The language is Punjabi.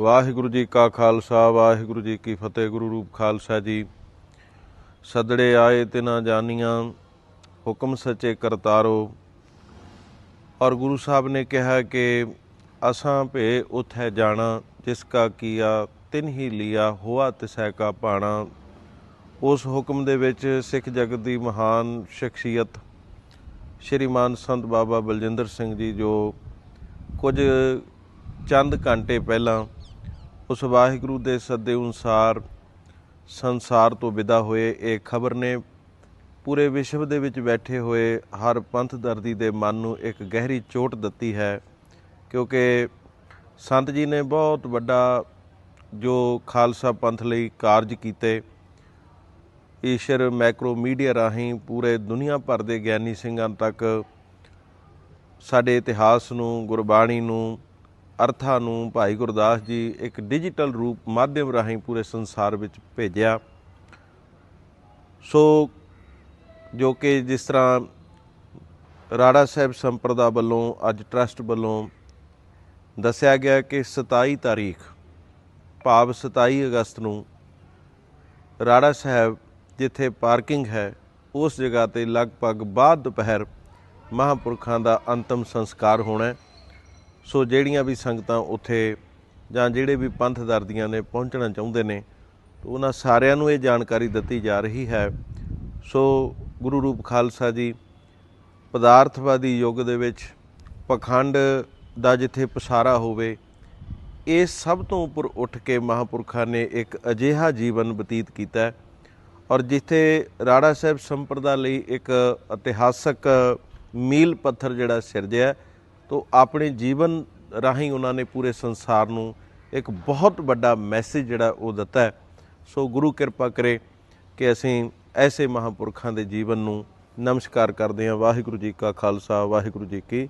ਵਾਹਿਗੁਰੂ ਜੀ ਕਾ ਖਾਲਸਾ, ਵਾਹਿਗੁਰੂ ਜੀ ਕੀ ਫਤਿਹ, ਗੁਰੂ ਰੂਪ ਖਾਲਸਾ ਜੀ। ਸਦੜੇ ਆਏ ਤਿਨਾ ਜਾਨੀਆਂ, ਹੁਕਮ ਸੱਚੇ ਕਰਤਾਰੋ। ਔਰ ਗੁਰੂ ਸਾਹਿਬ ਨੇ ਕਿਹਾ ਕਿ ਅਸਾਂ ਭੇ ਉਥੈ ਜਾਣਾ, ਜਿਸ ਕਾ ਕੀਆ ਤਿਨ ਹੀ ਲਿਆ, ਹੋਆ ਤਿਸੈ ਕਾ ਪਾਣਾ। ਉਸ ਹੁਕਮ ਦੇ ਵਿੱਚ ਸਿੱਖ ਜਗਤ ਦੀ ਮਹਾਨ ਸ਼ਖਸੀਅਤ ਸ਼੍ਰੀਮਾਨ ਸੰਤ ਬਾਬਾ ਬਲਜਿੰਦਰ ਸਿੰਘ ਜੀ, ਜੋ ਕੁਝ ਚੰਦ ਘੰਟੇ ਪਹਿਲਾਂ ਉਸ ਵਾਹਿਗੁਰੂ ਦੇ ਸੱਦੇ ਅਨੁਸਾਰ ਸੰਸਾਰ ਤੋਂ ਵਿਦਾ ਹੋਏ ਇਹ ਖਬਰ ਨੇ ਪੂਰੇ ਵਿਸ਼ਵ ਦੇ ਵਿੱਚ ਬੈਠੇ ਹੋਏ ਹਰ ਪੰਥ ਦਰਦੀ ਦੇ ਮਨ ਨੂੰ ਇੱਕ ਗਹਿਰੀ ਚੋਟ ਦਿੱਤੀ ਹੈ, ਕਿਉਂਕਿ ਸੰਤ ਜੀ ਨੇ ਬਹੁਤ ਵੱਡਾ ਜੋ ਖਾਲਸਾ ਪੰਥ ਲਈ ਕਾਰਜ ਕੀਤੇ, ਈਸ਼ਰ ਮੈਕਰੋ ਮੀਡੀਆ ਰਾਹੀਂ ਪੂਰੇ ਦੁਨੀਆ ਭਰ ਦੇ ਗਿਆਨੀ ਸਿੰਘਾਂ ਤੱਕ ਸਾਡੇ ਇਤਿਹਾਸ ਨੂੰ, ਗੁਰਬਾਣੀ ਨੂੰ ਅਰਥਾਂ ਨੂੰ ਭਾਈ ਗੁਰਦਾਸ ਜੀ ਇੱਕ ਡਿਜੀਟਲ ਰੂਪ ਮਾਧਿਅਮ ਰਾਹੀਂ ਪੂਰੇ ਸੰਸਾਰ ਵਿੱਚ ਭੇਜਿਆ ਸੋ ਜੋ ਕਿ ਜਿਸ ਤਰ੍ਹਾਂ ਰਾੜਾ ਸਾਹਿਬ ਸੰਪਰਦਾ ਵੱਲੋਂ ਅੱਜ ਟਰਸਟ ਵੱਲੋਂ ਦੱਸਿਆ ਗਿਆ ਕਿ 27 ਤਾਰੀਖ, ਭਾਵ 27 ਅਗਸਤ ਨੂੰ ਰਾੜਾ ਸਾਹਿਬ ਜਿੱਥੇ ਪਾਰਕਿੰਗ ਹੈ, ਉਸ ਜਗ੍ਹਾ ਤੇ ਲਗਭਗ ਬਾਅਦ ਦੁਪਹਿਰ ਮਹਾਂਪੁਰਖਾਂ ਦਾ ਅੰਤਮ ਸੰਸਕਾਰ ਹੋਣਾ ਹੈ। ਸੋ ਜਿਹੜੀਆਂ ਵੀ ਸੰਗਤਾਂ ਉੱਥੇ ਜਾਂ ਜਿਹੜੇ ਵੀ ਪੰਥ ਦਰਦੀਆਂ ਨੇ ਪਹੁੰਚਣਾ ਚਾਹੁੰਦੇ ਨੇ, ਤਾਂ ਉਹਨਾਂ ਸਾਰਿਆਂ ਨੂੰ ਇਹ ਜਾਣਕਾਰੀ ਦਿੱਤੀ ਜਾ ਰਹੀ ਹੈ। ਸੋ ਗੁਰੂ ਰੂਪ ਖਾਲਸਾ ਜੀ ਪਦਾਰਥਵਾਦੀ ਯੁੱਗ ਦੇ ਵਿੱਚ ਪਖੰਡ ਦਾ ਜਿੱਥੇ ਪਸਾਰਾ ਹੋਵੇ, ਇਹ ਸਭ ਤੋਂ ਉੱਪਰ ਉੱਠ ਕੇ ਮਹਾਂਪੁਰਖਾਂ ਨੇ ਇੱਕ ਅਜਿਹਾ ਜੀਵਨ ਬਤੀਤ ਕੀਤਾ ਔਰ ਜਿੱਥੇ ਰਾੜਾ ਸਾਹਿਬ ਸੰਪਰਦਾ ਲਈ ਇੱਕ ਇਤਿਹਾਸਕ ਮੀਲ ਪੱਥਰ ਜਿਹੜਾ ਸਿਰਜਿਆ ਤੋਂ ਆਪਣੇ ਜੀਵਨ ਰਾਹੀਂ ਉਹਨਾਂ ਨੇ ਪੂਰੇ ਸੰਸਾਰ ਨੂੰ ਇੱਕ ਬਹੁਤ ਵੱਡਾ ਮੈਸੇਜ ਜਿਹੜਾ ਉਹ ਦਿੱਤਾ ਹੈ। ਸੋ ਗੁਰੂ ਕਿਰਪਾ ਕਰੇ ਕਿ ਅਸੀਂ ਐਸੇ ਮਹਾਂਪੁਰਖਾਂ ਦੇ ਜੀਵਨ ਨੂੰ ਨਮਸਕਾਰ ਕਰਦੇ ਹਾਂ। ਵਾਹਿਗੁਰੂ ਜੀ ਕਾ ਖਾਲਸਾ, ਵਾਹਿਗੁਰੂ ਜੀ ਕੀ